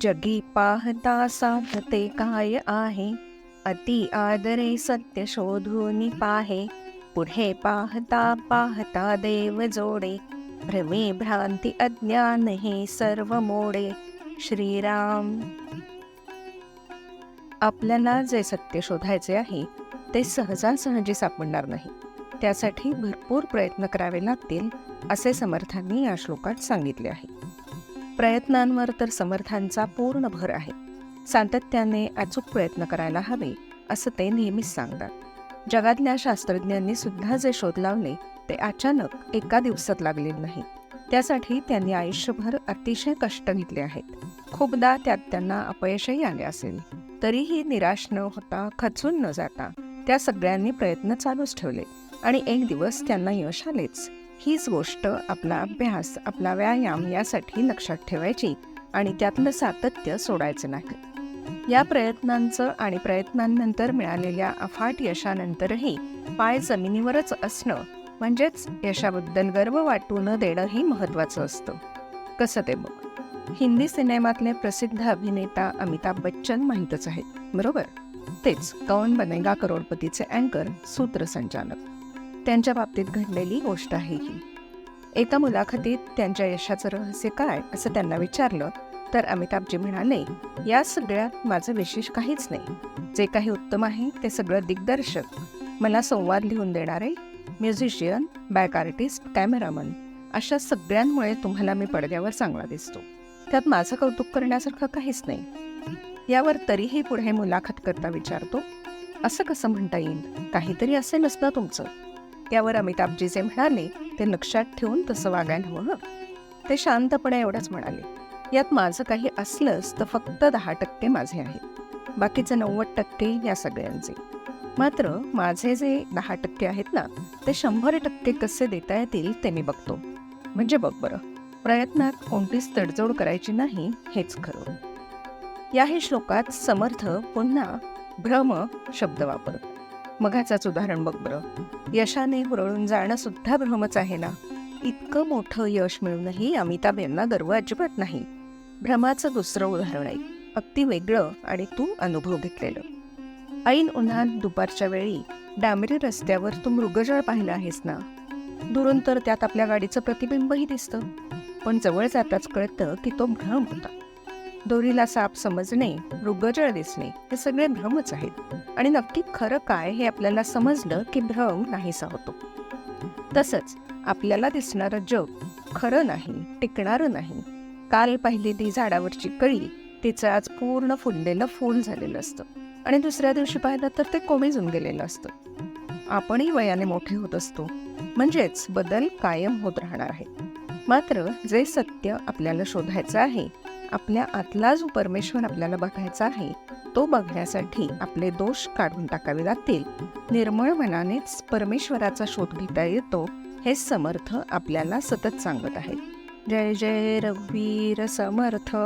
जगी पाहता साधते काय आहे? अति आदरे सत्य शोधून पाहे. पुढे पाहता पाहता देव जोडे. भ्रमे भ्रांती अज्ञान हे सर्व मोडे. श्रीराम. आपल्याला जे सत्य शोधायचे आहे ते सहजासहजी सापडणार नाही. त्यासाठी भरपूर प्रयत्न करावे लागतील असे समर्थांनी या श्लोकात सांगितले आहे. प्रयत्नांवर तर समर्थांचा पूर्ण भर आहे. सातत्याने अचूक प्रयत्न करायला हवे असं ते नेहमीच सांगतात. जगातल्या शास्त्रज्ञांनी सुद्धा जे शोध लावले ते अचानक एका दिवसात लागले नाही. त्यासाठी त्यांनी आयुष्यभर अतिशय कष्ट घेतले आहेत. खूपदा त्यात त्यांना अपयशही आले असेल. तरीही निराश न होता खचून न जाता त्या सगळ्यांनी प्रयत्न चालूच ठेवले. आणि एक दिवस त्यांना यश आलेच. हीच गोष्ट आपला अभ्यास आपला व्यायाम यासाठी लक्षात ठेवायची आणि त्यातलं सातत्य सोडायचं नाही. या प्रयत्नांचं आणि प्रयत्नांनंतर मिळालेल्या अफाट यशानंतरही पाय जमिनीवरच असणं म्हणजेच यशाबद्दल गर्व वाटू न देणंही महत्त्वाचं असतं. कसं ते बघ? हिंदी सिनेमातले प्रसिद्ध अभिनेता अमिताभ बच्चन माहीतच आहेत बरोबर? तेच कौन बनेगा करोडपतीचे अँकर सूत्रसंचालक. त्यांच्या बाबतीत घडलेली गोष्ट आहे ही. एका मुलाखतीत त्यांच्या यशाचं रहस्य काय असं त्यांना विचारलं तर अमिताभजी म्हणाले या सगळ्यात माझं विशेष काहीच नाही. जे काही उत्तम आहे ते सगळं दिग्दर्शक. मला संवाद लिहून देणारे म्युझिशियन बॅक आर्टिस्ट कॅमेरामन अशा सगळ्यांमुळे तुम्हाला मी पडद्यावर चांगला दिसतो. त्यात माझं कौतुक करण्यासारखं काहीच नाही. यावर तरीही पुढे मुलाखत करता विचारतो. असं कसं म्हणता येईल? काहीतरी असेलच ना तुमचं. यावर अमिताभजी जे म्हणाले ते लक्षात ठेवून तसं वागायला हवं ते शांतपणे एवढंच म्हणाले यात माझं काही असलंच तर फक्त दहा टक्के माझे आहेत. बाकीचे नव्वद टक्के या सगळ्यांचे. मात्र माझे जे दहा टक्के आहेत ना ते शंभर टक्के कसे देता येतील ते मी बघतो. म्हणजे बघ बरं प्रयत्नात कोणतीच तडजोड करायची नाही हेच खरं. याही श्लोकात समर्थ पुन्हा भ्रम शब्द वापरतो. मघाचाच उदाहरण बघ बरं. यशाने हुरळून जाणं सुद्धा भ्रमच आहे ना. इतकं मोठं यश मिळूनही अमिताभ यांना गर्व अजिबात नाही. भ्रमाचं दुसरं उदाहरण आहे अगदी वेगळं आणि तू अनुभव घेतलेलं. ऐन उन्हात दुपारच्या वेळी डांबरी रस्त्यावर तू मृगजळ पाहिलं आहेस ना? दुरून तर त्यात आपल्या गाडीचं प्रतिबिंबही दिसतं. पण जवळ जाताच कळतं की तो भ्रम होता. दोरीला साप समजणे मृगजळ दिसणे हे सगळे भ्रमच आहेत. आणि नक्की खरं काय हे आपल्याला समजलं की भ्रम नाहीसा होतो. तसंच आपल्याला दिसणारं जग खरं नाही टिकणारं नाही. काल पाहिलेली झाडावरची कळी तिचं आज पूर्ण फुललेलं फूल झालेलं असतं. आणि दुसऱ्या दिवशी पाहिलं तर ते कोमेजून गेलेलं असतं. आपणही वयाने मोठे होत असतो. म्हणजेच बदल कायम होत राहणार आहे. मात्र जे सत्य आपल्याला शोधायचं आहे आपल्या आतला जो परमेश्वर आपल्याला बघायचा आहे तो बघण्यासाठी आपले दोष काढून टाकावे लागतील. निर्मळ मनानेच परमेश्वराचा शोध घेता येतो हे समर्थ आपल्याला सतत सांगत आहेत जय जय रघुवीर समर्थ.